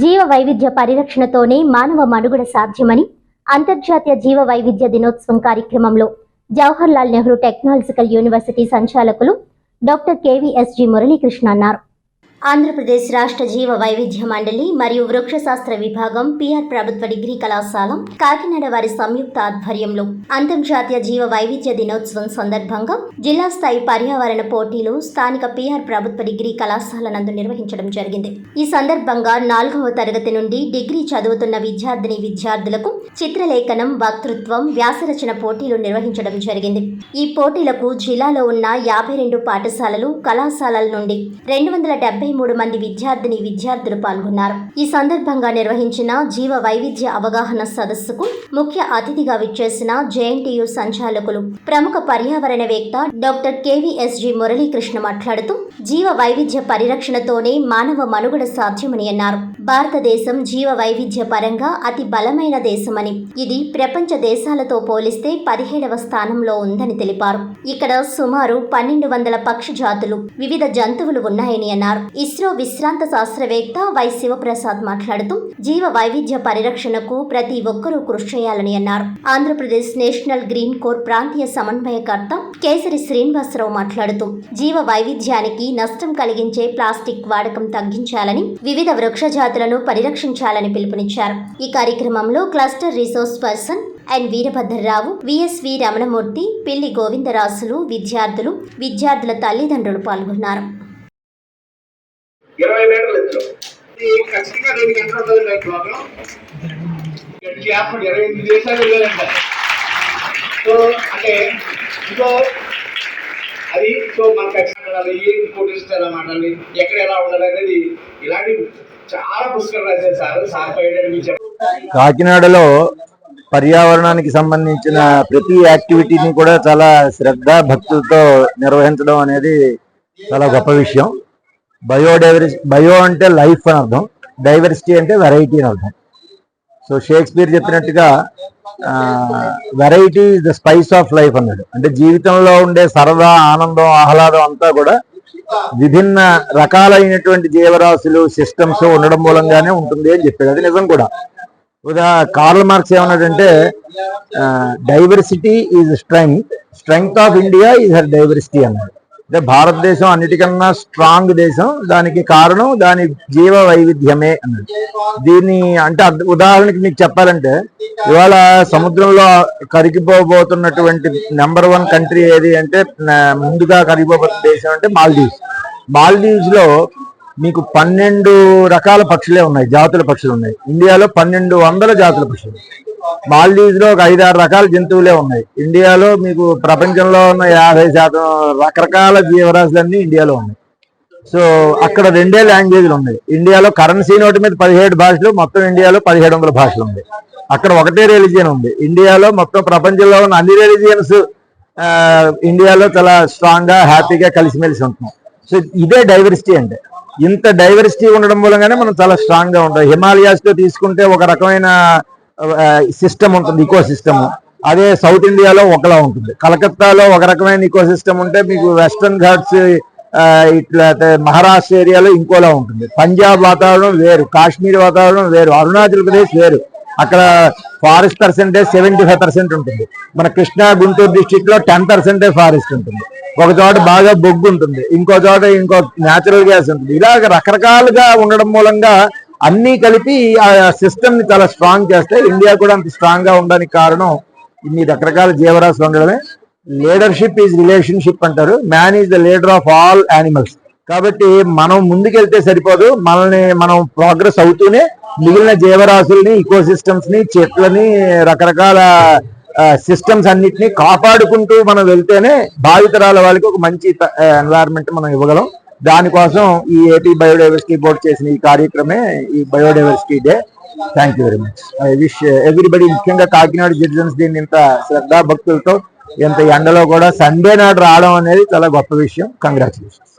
జీవ వైవిధ్య పరిరక్షణతోనే మానవ మనుగడ సాధ్యమని అంతర్జాతీయ జీవ వైవిధ్య దినోత్సవం కార్యక్రమంలో జవహర్లాల్ నెహ్రూ టెక్నాలజికల్ యూనివర్సిటీ సంచాలకులు డాక్టర్ కేవీఎస్జి మురళీకృష్ణ అన్నారు. ఆంధ్రప్రదేశ్ రాష్ట్ర జీవ వైవిధ్య మండలి మరియు వృక్షశాస్త్ర విభాగం పిఆర్ ప్రభుత్వ డిగ్రీ కళాశాల కాకినాడ వారి సంయుక్త ఆధ్వర్యంలో అంతర్జాతీయ జీవ వైవిధ్య దినోత్సవం సందర్భంగా జిల్లా స్థాయి పర్యావరణ పోటీలు స్థానిక పిఆర్ ప్రభుత్వ డిగ్రీ కళాశాల నందు నిర్వహించడం జరిగింది. ఈ సందర్భంగా నాలుగవ తరగతి నుండి డిగ్రీ చదువుతున్న విద్యార్థిని విద్యార్థులకు చిత్రలేఖనం వక్తృత్వం వ్యాసరచన పోటీలు నిర్వహించడం జరిగింది. ఈ పోటీలకు జిల్లాలో ఉన్న యాభై రెండు పాఠశాలలు కళాశాలల నుండి రెండు వందల డెబ్బై మూడు మంది విద్యార్థిని విద్యార్థులు పాల్గొన్నారు. ఈ సందర్భంగా నిర్వహించిన జీవ వైవిధ్య అవగాహన సదస్సుకు ముఖ్య అతిథిగా విచ్చేసిన జేఎన్టీయు సంచాలకులు ప్రముఖ పర్యావరణవేత్త డాక్టర్ కేవీఎస్జి మురళీకృష్ణ మాట్లాడుతూ జీవ వైవిధ్య పరిరక్షణతోనే మానవ మనుగడ సాధ్యమని అన్నారు. భారతదేశం జీవ వైవిధ్య పరంగా అతి బలమైన దేశమని ఇది ప్రపంచ దేశాలతో పోలిస్తే పదిహేడవ స్థానంలో ఉందని తెలిపారు. ఇక్కడ సుమారు పన్నెండు వందల పక్షి జాతులు వివిధ జంతువులు ఉన్నాయని అన్నారు. ఇస్రో విశ్రాంత శాస్త్రవేత్త వై శివప్రసాద్ మాట్లాడుతూ జీవ వైవిధ్య పరిరక్షణకు ప్రతి ఒక్కరూ కృషి చేయాలని అన్నారు. ఆంధ్రప్రదేశ్ నేషనల్ గ్రీన్ కోర్ ప్రాంతీయ సమన్వయకర్త కేసరి శ్రీనివాసరావు మాట్లాడుతూ జీవ వైవిధ్యానికి నష్టం కలిగించే ప్లాస్టిక్ వాడకం తగ్గించాలని వివిధ వృక్ష జాతులను పరిరక్షించాలని పిలుపునిచ్చారు. ఈ కార్యక్రమంలో cluster resource person and Veerabhadrarao VSV Ramanamurthy Pilli Govindarasulu విద్యార్థులు విద్యార్థుల తల్లిదండ్రులు పాల్గొన్నారు. ఇరవై మీటర్లు ఎత్తు ఇది ఖచ్చితంగా రెండు గంటల ఉంటుంది లోపల గట్టి యాప్ ఇరవై ఎనిమిది దేశాలు వెళ్ళాలంట. సో అంటే ఇంకో అది సో మన ఖచ్చితంగా ఏంటి పోటీస్తారు అన్నమాట అండి ఎక్కడ ఎలా ఉండాలి అనేది ఇలాంటి చాలా పుస్తకాలు రాశారు సార్. సార్ పైన కాకినాడలో పర్యావరణానికి సంబంధించిన ప్రతి యాక్టివిటీని కూడా చాలా శ్రద్ధ భక్తులతో నిర్వహించడం అనేది చాలా గొప్ప విషయం. బయోడైవర్సి బయో అంటే లైఫ్ అని అర్థం. డైవర్సిటీ అంటే వెరైటీ అని అర్థం. సో షేక్స్పియర్ చెప్పినట్టుగా variety is the spice of life అన్నాడు. అంటే జీవితంలో ఉండే సరదా ఆనందం ఆహ్లాదం అంతా కూడా విభిన్న రకాలైనటువంటి జీవరాశులు సిస్టమ్స్ ఉండడం మూలంగానే ఉంటుంది అని చెప్పాడు. అది నిజం కూడా. ఉదా కార్ల్ మార్క్స్ ఏమన్నాడంటే diversity is strength. Strength of India is her diversity అన్నాడు. అంటే భారతదేశం అన్నిటికన్నా స్ట్రాంగ్ దేశం. దానికి కారణం దాని జీవ వైవిధ్యమే అన్నది. దీన్ని అంటే ఉదాహరణకి మీకు చెప్పాలంటే ఇవాళ సముద్రంలో కరిగిపోబోతున్నటువంటి నెంబర్ వన్ కంట్రీ ఏది అంటే ముందుగా కరిగిపోబోతున్న దేశం అంటే మాల్దీవ్స్. మాల్దీవ్స్లో మీకు పన్నెండు రకాల పక్షులే ఉన్నాయి జాతుల పక్షులు ఉన్నాయి. ఇండియాలో పన్నెండు వందల జాతుల పక్షులు. మాల్దీవ్స్లో ఒక ఐదారు రకాల జంతువులే ఉన్నాయి. ఇండియాలో మీకు ప్రపంచంలో ఉన్న యాభై శాతం రకరకాల జీవరాశులన్నీ ఇండియాలో ఉన్నాయి. సో అక్కడ రెండే లాంగ్వేజ్లు ఉన్నాయి. ఇండియాలో కరెన్సీ నోటు మీద పదిహేడు భాషలు మొత్తం ఇండియాలో పదిహేడు వందల భాషలు ఉన్నాయి. అక్కడ ఒకటే రిలీజియన్ ఉంది. ఇండియాలో మొత్తం ప్రపంచంలో ఉన్న అన్ని రిలీజియన్స్ ఇండియాలో చాలా స్ట్రాంగ్గా హ్యాపీగా కలిసిమెలిసి ఉంటున్నాం. సో ఇదే డైవర్సిటీ అంటే. ఇంత డైవర్సిటీ ఉండడం మూలంగానే మనం చాలా స్ట్రాంగ్గా ఉంటాం. హిమాలయాస్ తీసుకుంటే ఒక రకమైన సిస్టమ్ ఉంటుంది ఈకో సిస్టమ్ అదే సౌత్ ఇండియాలో ఒకలా ఉంటుంది. కలకత్తాలో ఒక రకమైన ఈకో సిస్టమ్ ఉంటే మీకు వెస్ట్రన్ ఘాట్స్ ఇట్లా అయితే మహారాష్ట్ర ఏరియాలో ఇంకోలా ఉంటుంది. పంజాబ్ వాతావరణం వేరు కాశ్మీర్ వాతావరణం వేరు అరుణాచల్ ప్రదేశ్ వేరు. అక్కడ forest percentage seventy five percent ఉంటుంది. మన కృష్ణా గుంటూరు డిస్టిక్లో టెన్ పర్సెంటే ఫారెస్ట్ ఉంటుంది. ఒక చోట బాగా బొగ్గు ఉంటుంది. ఇంకో చోట ఇంకో న్యాచురల్ గ్యాస్ ఉంటుంది. ఇలాగ రకరకాలుగా ఉండడం మూలంగా అన్నీ కలిపి ఆ సిస్టమ్ని చాలా స్ట్రాంగ్ చేస్తే ఇండియా కూడా అంత స్ట్రాంగ్గా ఉండడానికి కారణం ఇన్ని రకరకాల జీవరాశులు ఉండడమే. లీడర్షిప్ ఈజ్ రిలేషన్షిప్ అంటారు. Man is the leader of all animals కాబట్టి మనం ముందుకెళ్తే సరిపోదు. మనల్ని మనం ప్రోగ్రెస్ అవుతూనే మిగిలిన జీవరాశుల్ని ఈకో ని చెట్లని రకరకాల సిస్టమ్స్ అన్నిటిని కాపాడుకుంటూ మనం వెళ్తేనే భావితరాల వాళ్ళకి ఒక మంచి ఎన్వైరన్మెంట్ మనం ఇవ్వగలం. దానికోసం ఈ ఏపీ బయోడైవర్సిటీ బోర్డు చేసిన ఈ కార్యక్రమే ఈ biodiversity day thank you very much I wish everybody ముఖ్యంగా కాకినాడ సిటిజన్స్ దీన్ని ఇంత శ్రద్ధా భక్తులతో ఇంత ఎండలో కూడా సండే నాడు రావడం అనేది చాలా గొప్ప విషయం. కంగ్రాచులేషన్స్